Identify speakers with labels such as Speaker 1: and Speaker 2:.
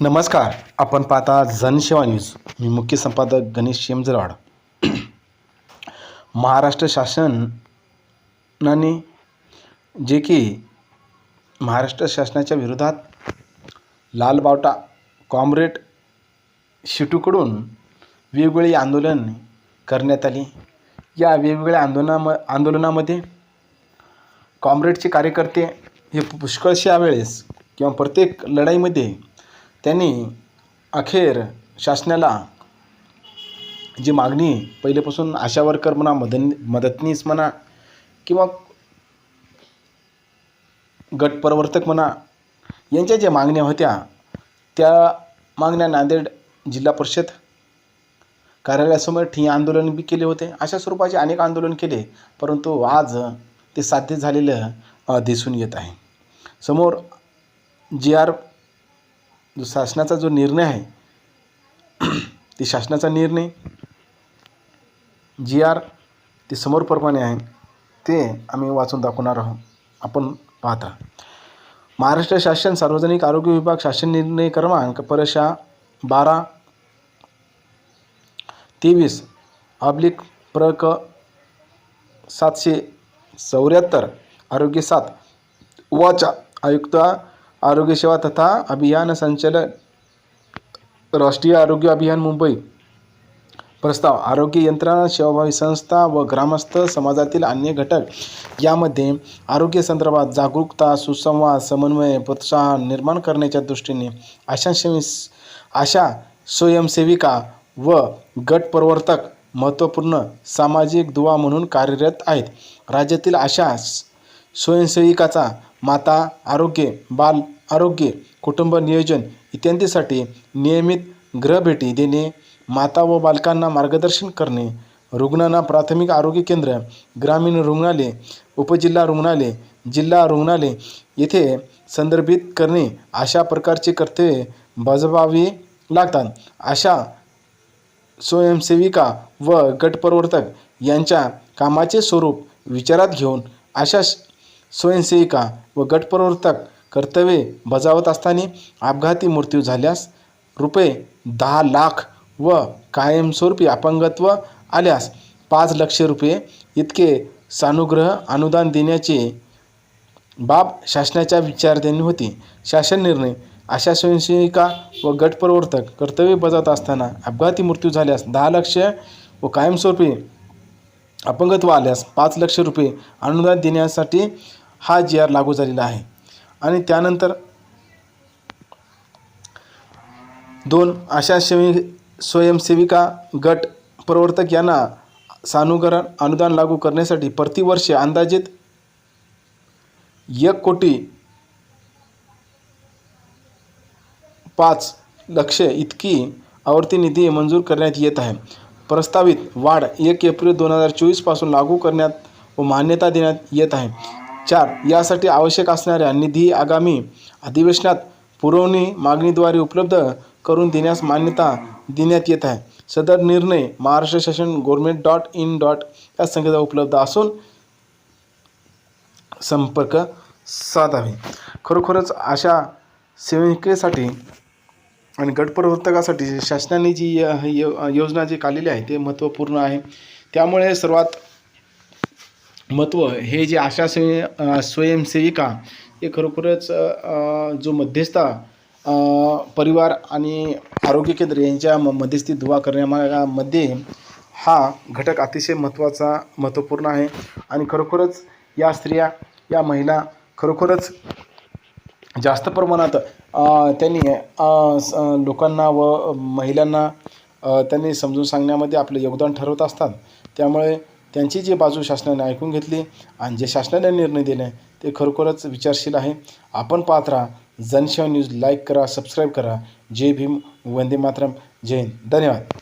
Speaker 1: नमस्कार. आपण पाहता जनसेवा न्यूज. मी मुख्य संपादक गणेश शेमजरवाड. महाराष्ट्र शासनाने जे की महाराष्ट्र शासनाच्या विरोधात लालबावटा कॉम्रेड शिटूकडून वेगवेगळी आंदोलन करण्यात आली. या वेगवेगळ्या आंदोलनाम आंदोलनामध्ये कॉम्रेडचे कार्यकर्ते हे पुष्कळशा वेळेस किंवा प्रत्येक लढाईमध्ये त्यांनी अखेर शासनाला जी मागणी पहिलेपासून आशा वर्कर म्हणा मदन मदतनीस म्हणा किंवा गट प्रवर्तक म्हणा यांच्या ज्या मागण्या होत्या त्या मागण्या नांदेड जिल्हा परिषद कार्यालयासमोर ठिय्या आंदोलन बी केले होते. अशा स्वरूपाचे अनेक आंदोलन केले परंतु आज ते साध्य झालेलं दिसून येत आहे. समोर जी आर जो शासनाचा जो निर्णय आहे ते शासनाचा निर्णय जी आर ते समोरप्रमाणे आहे ते आम्ही वाचून दाखवणार आहोत. आपण पाहता. महाराष्ट्र शासन सार्वजनिक आरोग्य विभाग शासन निर्णय क्रमांक परशा बारा तेवीस ऑब्लिक प्र क सातशे चौऱ्याहत्तर आरोग्य सात वाचा आयुक्त आरोग्य सेवा तथा अभियान संचालन राष्ट्रीय आरोग्य अभियान मुंबई. प्रस्ताव आरोग्य यंत्रणा सेवाभावी संस्था व ग्रामस्थ समाजातील अन्य घटक यामध्ये आरोग्य संदर्भात जागरूकता सुसंवाद समन्वय प्रोत्साहन निर्माण करण्याच्या दृष्टीने अशा सेवी अशा स्वयंसेविका व गट प्रवर्तक महत्त्वपूर्ण सामाजिक दुवा म्हणून कार्यरत आहेत. राज्यातील अशा स्वयंसेविकाचा माता आरोग्य बाल आरोग्य कुटुंब नियोजन इत्यादीसाठी नियमित गृहभेटी देणे माता व बालकांना मार्गदर्शन करणे रुग्णांना प्राथमिक आरोग्य केंद्र ग्रामीण रुग्णालय उपजिल्हा रुग्णालय जिल्हा रुग्णालय येथे संदर्भित करणे अशा प्रकारचे कर्तव्ये बजावावी लागतात. अशा स्वयंसेविका व गटप्रवर्तक यांच्या कामाचे स्वरूप विचारात घेऊन अशा स्वयंसेविका व गटप्रवर्तक कर्तव्ये बजावत असताना अपघाती मृत्यू झाल्यास रुपये दहा लाख व कायमस्वरूपी अपंगत्व आल्यास पाच लक्ष रुपये इतके सानुग्रह अनुदान देण्याचे बाब शासनाच्या विचारधनी होती. शासन निर्णय अशा स्वयंसेविका व गटप्रवर्तक कर्तव्य बजावत असताना अपघाती मृत्यू झाल्यास दहा लक्ष व कायमस्वरूपी अपंगत्व आल्यास पाच लक्ष रुपये अनुदान देण्यासाठी हा जी आर लागू झालेला आहे. आणि त्यानंतर दोन अशा सेवी स्वयंसेविका गट प्रवर्तक यांना सानुकरण अनुदान लागू करण्यासाठी प्रतिवर्ष अंदाजित एक कोटी पाच लक्ष इतकी आवर्ती निधी मंजूर करण्यात येत आहे. प्रस्तावित वाढ एक एप्रिल दोन हजार चोवीसपासून लागू करण्यात व मान्यता देण्यात येत आहे. चार यासाठी आवश्यक असणाऱ्या निधी आगामी अधिवेशनात पुरवणी मागणीद्वारे उपलब्ध करून देण्यास मान्यता देण्यात येत आहे. सदर निर्णय महाराष्ट्र शासन गव्हर्मेंट डॉट इन डॉट या संकेतावर उपलब्ध असून संपर्क साधावे. खरोखरच अशा सेविकेसाठी आणि गटप्रवर्तकासाठी शासनाने जी योजना जी काढलेली आहे ते महत्त्वपूर्ण आहे. त्यामुळे सर्वात महत्त्व हे जे आशा स्वय स्वयंसेविका हे खरोखरच जो मध्यस्था परिवार आणि आरोग्य केंद्र यांच्या म मध्यस्थी दुवा करण्यामागामध्ये हा घटक अतिशय महत्त्वाचा महत्त्वपूर्ण आहे. आणि खरोखरच या स्त्रिया या महिला खरोखरच जास्त प्रमाणात त्यांनी स- लोकांना व महिलांना त्यांनी समजून सांगण्यामध्ये आपलं योगदान ठरवत असतात. त्यामुळे त्यांची जी बाजू शासनाने ऐकून घेतली आणि जे शासनाने निर्णय दिले ते खरोखरच विचारशील आहे. आपण पाहत राहा. जनसेवा न्यूज लाईक करा सबस्क्राईब करा. जय भीम वंदे मातरम. जय हिंद. धन्यवाद.